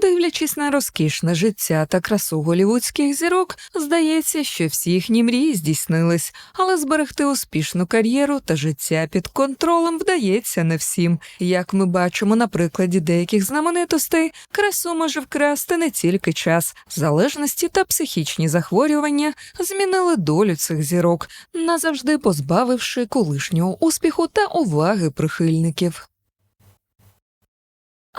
Дивлячись на розкішне життя та красу голівудських зірок, здається, що всі їхні мрії здійснились, але зберегти успішну кар'єру та життя під контролем вдається не всім. Як ми бачимо на прикладі деяких знаменитостей, красу може вкрасти не тільки час, залежності та психічні захворювання змінили долю цих зірок, назавжди позбавивши колишнього успіху та уваги прихильників.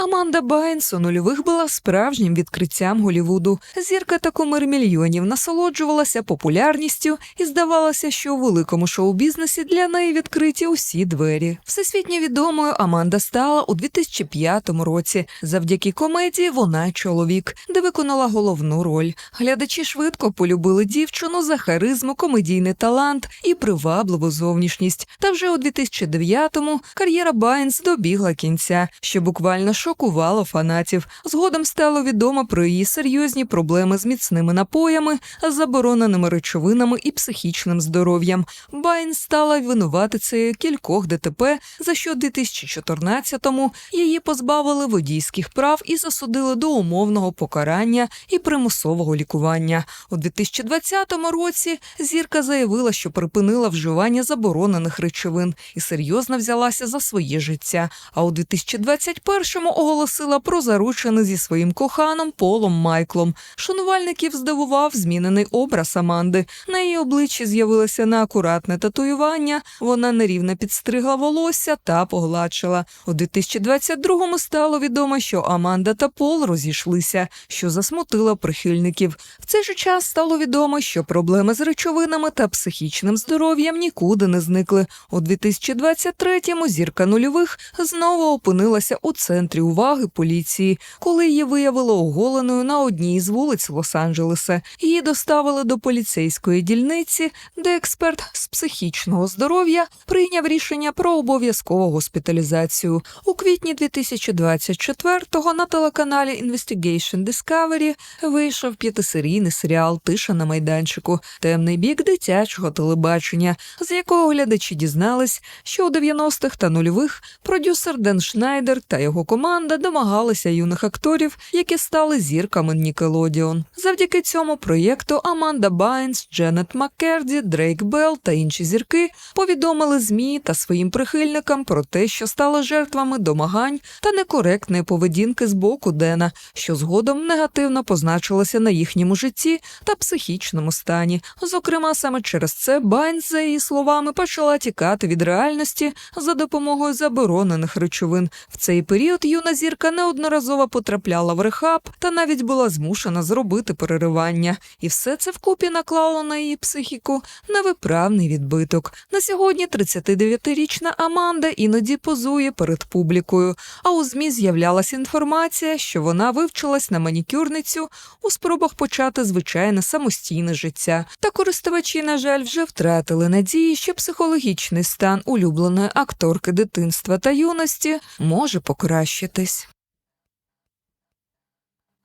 Аманда Байнс у нульових була справжнім відкриттям Голівуду. Зірка та кумир мільйонів насолоджувалася популярністю і здавалося, що у великому шоу-бізнесі для неї відкриті усі двері. Всесвітньо відомою Аманда стала у 2005 році завдяки комедії Вона чоловік, де виконала головну роль. Глядачі швидко полюбили дівчину за харизму, комедійний талант і привабливу зовнішність. Та вже у 2009-му кар'єра Байнс добігла кінця, що буквально шокувало фанатів. Згодом стало відомо про її серйозні проблеми з міцними напоями, забороненими речовинами і психічним здоров'ям. Байн стала винуватицею кількох ДТП, за що у 2014-му її позбавили водійських прав і засудили до умовного покарання і примусового лікування. У 2020 році зірка заявила, що припинила вживання заборонених речовин і серйозно взялася за своє життя. А у 2021-му оголосила про заручини зі своїм коханом Полом Майклом. Шанувальників здивував змінений образ Аманди. На її обличчі з'явилося неакуратне татуювання. Вона нерівно підстригла волосся та погладшила. У 2022-му стало відомо, що Аманда та Пол розійшлися, що засмутило прихильників. В цей же час стало відомо, що проблеми з речовинами та психічним здоров'ям нікуди не зникли. У 2023-му зірка нульових знову опинилася у центрі уваги поліції, коли її виявили оголеною на одній з вулиць Лос-Анджелеса. Її доставили до поліцейської дільниці, де експерт з психічного здоров'я прийняв рішення про обов'язкову госпіталізацію. У квітні 2024-го на телеканалі Investigation Discovery вийшов п'ятисерійний серіал Тиша на майданчику, темний бік дитячого телебачення, з якого глядачі дізнались, що у 90-х та нульових продюсер Ден Шнайдер та його команда домагалися юних акторів, які стали зірками Нікелодіон. Завдяки цьому проєкту Аманда Байнс, Дженет Маккерді, Дрейк Белл та інші зірки повідомили ЗМІ та своїм прихильникам про те, що стали жертвами домагань та некоректної поведінки з боку Дена, що згодом негативно позначилося на їхньому житті та психічному стані. Зокрема, саме через це Байнс, за її словами, почала тікати від реальності за допомогою заборонених речовин. В цей період юна зірка неодноразово потрапляла в рехаб та навіть була змушена зробити переривання. І все це вкупі наклало на її психіку невиправний відбиток. На сьогодні 39-річна Аманда іноді позує перед публікою. А у ЗМІ з'являлася інформація, що вона вивчилась на манікюрницю у спробах почати звичайне самостійне життя. Та користувачі, на жаль, вже втратили надії, що психологічний стан улюбленої акторки дитинства та юності може покращитись.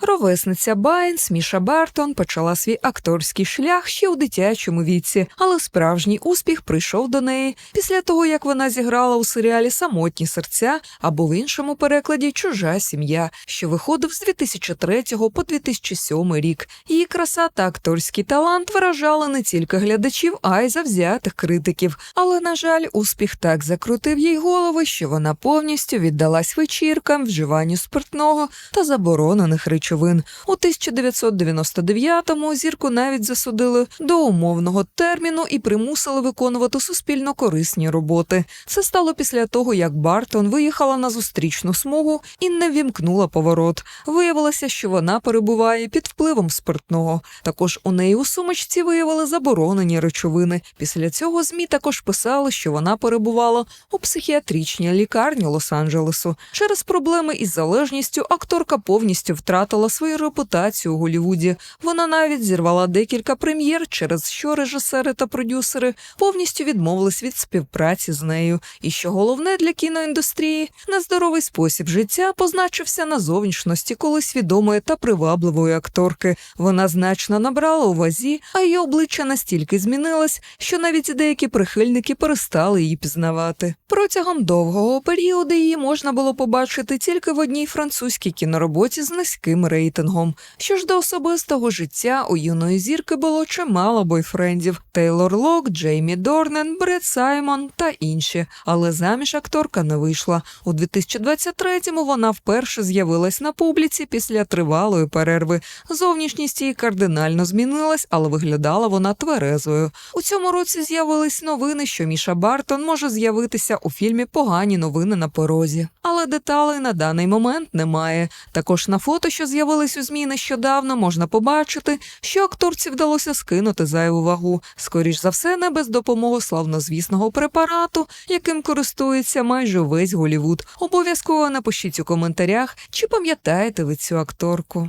Ровесниця Байнс Міша Бартон почала свій акторський шлях ще у дитячому віці, але справжній успіх прийшов до неї після того, як вона зіграла у серіалі Самотні серця або в іншому перекладі Чужа сім'я, що виходив з 2003 по 2007 рік. Її краса та акторський талант виражали не тільки глядачів, а й завзятих критиків. Але, на жаль, успіх так закрутив їй голови, що вона повністю віддалась вечіркам, вживанню спиртного та заборонених речовин. У 1999-му зірку навіть засудили до умовного терміну і примусили виконувати суспільно корисні роботи. Це стало після того, як Бартон виїхала на зустрічну смугу і не вімкнула поворот. Виявилося, що вона перебуває під впливом спиртного. Також у неї у сумочці виявили заборонені речовини. Після цього змі також писали, що вона перебувала у психіатричній лікарні Лос-Анджелесу. Через проблеми із залежністю акторка повністю втратила знищувала свою репутацію у Голлівуді. Вона навіть зірвала декілька прем'єр, через що режисери та продюсери повністю відмовились від співпраці з нею. І що головне для кіноіндустрії, нездоровий спосіб життя позначився на зовнішності колись відомої та привабливої акторки. Вона значно набрала у вазі, а її обличчя настільки змінилось, що навіть деякі прихильники перестали її пізнавати. Протягом довгого періоду її можна було побачити тільки в одній французькій кінороботі з низьким рейтингом. Що ж до особистого життя у юної зірки було чимало бойфрендів: Тейлор Лок, Джеймі Дорнен, Бред Саймон та інші. Але заміж акторка не вийшла. У 2023-му вона вперше з'явилась на публіці після тривалої перерви. Зовнішність її кардинально змінилась, але виглядала вона тверезою. У цьому році з'явились новини, що Міша Бартон може з'явитися у фільмі Погані новини на порозі. Але деталей на даний момент немає. Також на фото, що з'явились у ЗМІ нещодавно, можна побачити, що акторці вдалося скинути зайву вагу. Скоріш за все, не без допомоги славнозвісного препарату, яким користується майже весь Голівуд. Обов'язково напишіть у коментарях, чи пам'ятаєте ви цю акторку.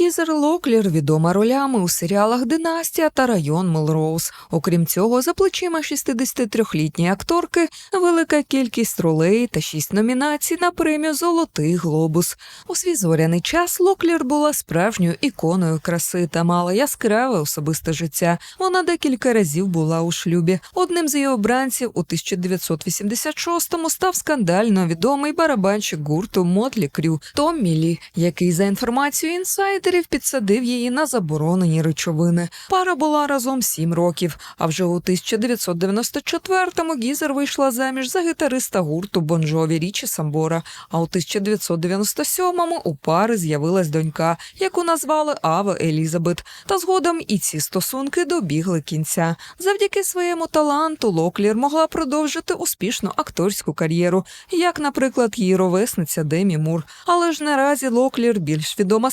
Гізер Локлір відома ролями у серіалах Династія та Район Мелроуз. Окрім цього, за плечима 63-літньої акторки велика кількість ролей та шість номінацій на премію Золотий глобус. У свій зоряний час Локлір була справжньою іконою краси та мала яскраве особисте життя. Вона декілька разів була у шлюбі. Одним з її обранців у 1986-му став скандально відомий барабанщик гурту Мотлі Крю Том Мілі, який за інформацією інсайдерів підсадив її на заборонені речовини. Пара була разом сім років. А вже у 1994-му Гізер вийшла заміж за гітариста гурту Бонжові Річі Самбора. А у 1997-му у пари з'явилась донька, яку назвали Ава Елізабет. Та згодом і ці стосунки добігли кінця. Завдяки своєму таланту Локлір могла продовжити успішну акторську кар'єру, як, наприклад, її ровесниця Демі Мур. Але ж наразі Локлір більш відома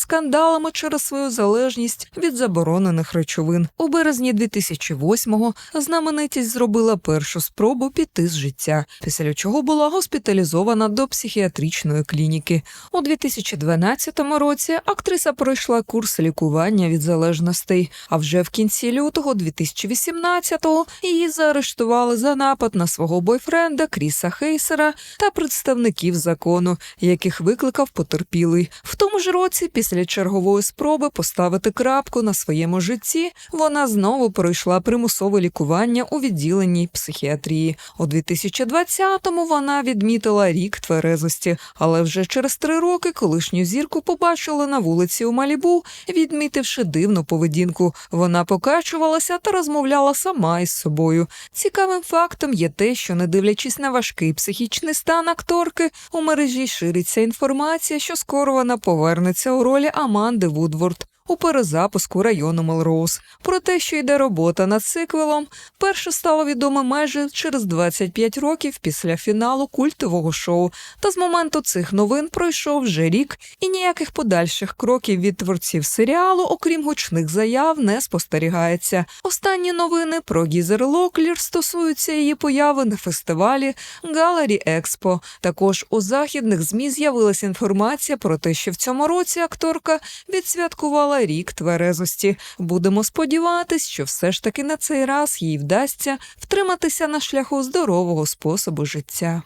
скандалами через свою залежність від заборонених речовин. У березні 2008-го знаменитість зробила першу спробу піти з життя, після чого була госпіталізована до психіатричної клініки. У 2012 році актриса пройшла курс лікування від залежностей. А вже в кінці лютого 2018-го її заарештували за напад на свого бойфренда Кріса Хейсера та представників закону, яких викликав потерпілий. В тому ж році, після чергової спроби поставити крапку на своєму житті, вона знову пройшла примусове лікування у відділенні психіатрії. У 2020-му вона відмітила рік тверезості, але вже через три роки колишню зірку побачили на вулиці у Малібу, відмітивши дивну поведінку. Вона покачувалася та розмовляла сама із собою. Цікавим фактом є те, що, не дивлячись на важкий психічний стан акторки, у мережі шириться інформація, що скоро вона повернеться у ролі Аманди Вудворд. У перезапуску району Мелроуз. Про те, що йде робота над сиквелом, перше стало відомо майже через 25 років після фіналу культового шоу. Та з моменту цих новин пройшов вже рік, і ніяких подальших кроків від творців серіалу, окрім гучних заяв, не спостерігається. Останні новини про Гізер Локлір стосуються її появи на фестивалі Галері Експо. Також у західних змі з'явилася інформація про те, що в цьому році акторка відсвяткувала рік тверезості. Будемо сподіватись, що все ж таки на цей раз їй вдасться втриматися на шляху здорового способу життя.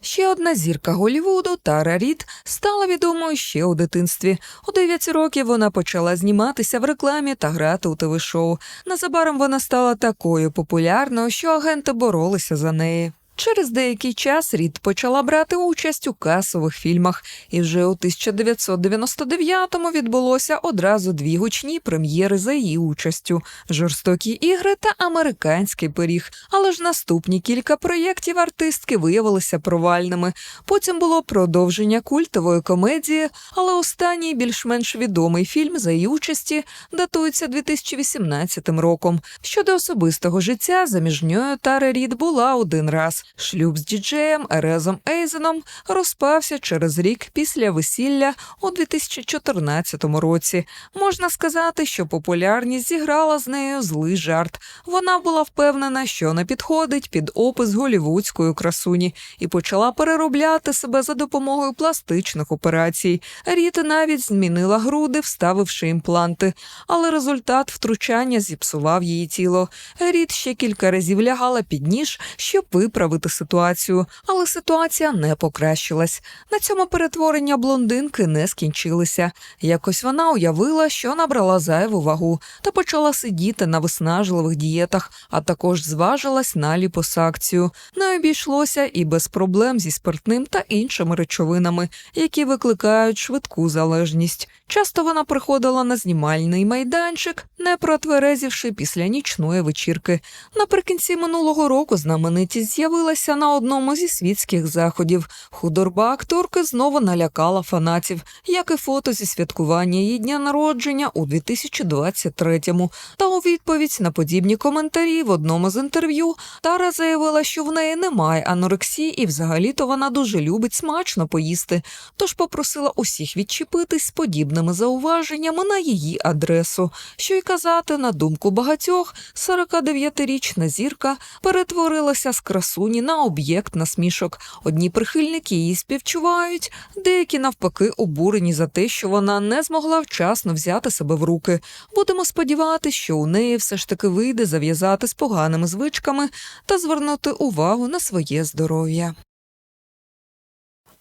Ще одна зірка Голлівуду Тара Рід стала відомою ще у дитинстві. У 9 років вона почала зніматися в рекламі та грати у ТВ-шоу. Незабаром вона стала такою популярною, що агенти боролися за неї. Через деякий час Рід почала брати участь у касових фільмах, і вже у 1999-му відбулося одразу дві гучні прем'єри за її участю: жорстокі ігри та американський пиріг. Але ж наступні кілька проєктів артистки виявилися провальними. Потім було продовження культової комедії, але останній більш-менш відомий фільм за її участі датується 2018 роком. Щодо особистого життя, заміжньою Тара Рід була один раз. Шлюб з діджеєм Ерезом Ейзеном розпався через рік після весілля у 2014 році. Можна сказати, що популярність зіграла з нею злий жарт. Вона була впевнена, що не підходить під опис голівудської красуні, і почала переробляти себе за допомогою пластичних операцій. Ріт навіть змінила груди, вставивши імпланти, але результат втручання зіпсував її тіло. Ріт ще кілька разів лягала під ніж, щоб виправити ситуацію, але ситуація не покращилась. На цьому перетворення блондинки не скінчилися. Якось вона уявила, що набрала зайву вагу та почала сидіти на виснажливих дієтах, а також зважилась на ліпосакцію. Не обійшлося і без проблем зі спиртним та іншими речовинами, які викликають швидку залежність. Часто вона приходила на знімальний майданчик, не протверезівши після нічної вечірки. Наприкінці минулого року знаменитість з'явилася на одному зі світських заходів. Худорба акторки знову налякала фанатів, як і фото зі святкування її дня народження у 2023-му. Та у відповідь на подібні коментарі в одному з інтерв'ю Тара заявила, що в неї немає анорексії і взагалі-то вона дуже любить смачно поїсти. Тож попросила усіх відчепитись з подібними зауваженнями на її адресу. Що й казати, на думку багатьох, 49-річна зірка перетворилася з красуні на об'єкт насмішок. Одні прихильники її співчувають, деякі навпаки обурені за те, що вона не змогла вчасно взяти себе в руки. Будемо сподіватися, що у неї все ж таки вийде зав'язати з поганими звичками та звернути увагу на своє здоров'я.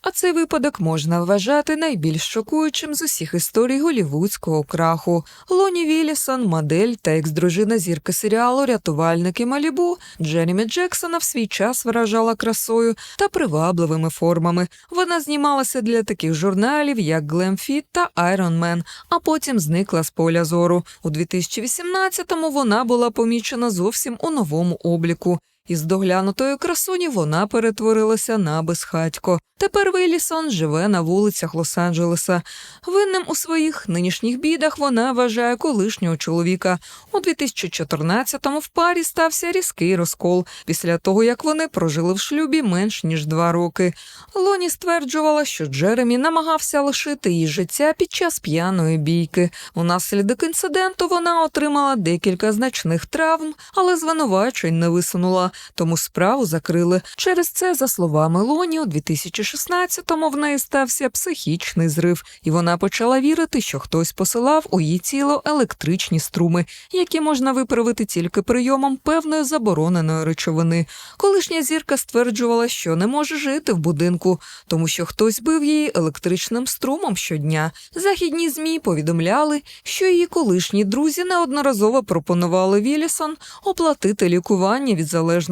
А цей випадок можна вважати найбільш шокуючим з усіх історій голівудського краху. Лоні Вілісон, модель та екс-дружина зірки серіалу Рятувальники Малібу Джеремі Джексона в свій час вражала красою та привабливими формами. Вона знімалася для таких журналів, як Fit та Man, а потім зникла з поля зору. У 2018-му вона була помічена зовсім у новому обліку. Із доглянутої красуні вона перетворилася на безхатько. Тепер Вилісон живе на вулицях Лос-Анджелеса. Винним у своїх нинішніх бідах вона вважає колишнього чоловіка. У 2014-му в парі стався різкий розкол після того, як вони прожили в шлюбі менш ніж два роки. Лоні стверджувала, що Джеремі намагався лишити її життя під час п'яної бійки. Унаслідок інциденту вона отримала декілька значних травм, але звинувачень не висунула, тому справу закрили. Через це, за словами Лоні, у 2016-му в неї стався психічний зрив, і вона почала вірити, що хтось посилав у її тіло електричні струми, які можна виправити тільки прийомом певної забороненої речовини. Колишня зірка стверджувала, що не може жити в будинку, тому що хтось бив її електричним струмом щодня. Західні змі повідомляли, що її колишні друзі неодноразово пропонували Вілісон оплатити лікування від залежності,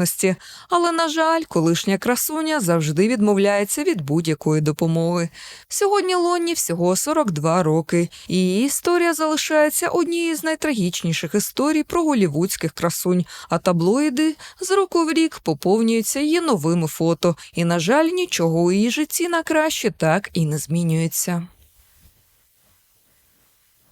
але, на жаль, колишня красуня завжди відмовляється від будь-якої допомоги. Сьогодні Лонні всього 42 роки, її історія залишається однією з найтрагічніших історій про голівудських красунь, а таблоїди з року в рік поповнюються її новими фото, і, на жаль, нічого у її житті на краще так і не змінюється.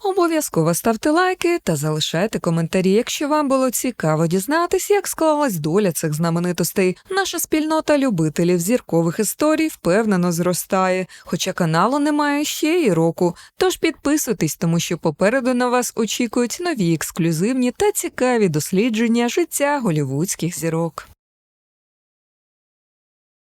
Обов'язково ставте лайки та залишайте коментарі, якщо вам було цікаво дізнатись, як склалась доля цих знаменитостей. Наша спільнота любителів зіркових історій впевнено зростає, хоча каналу немає ще й року. Тож підписуйтесь, тому що попереду на вас очікують нові ексклюзивні та цікаві дослідження життя голівудських зірок.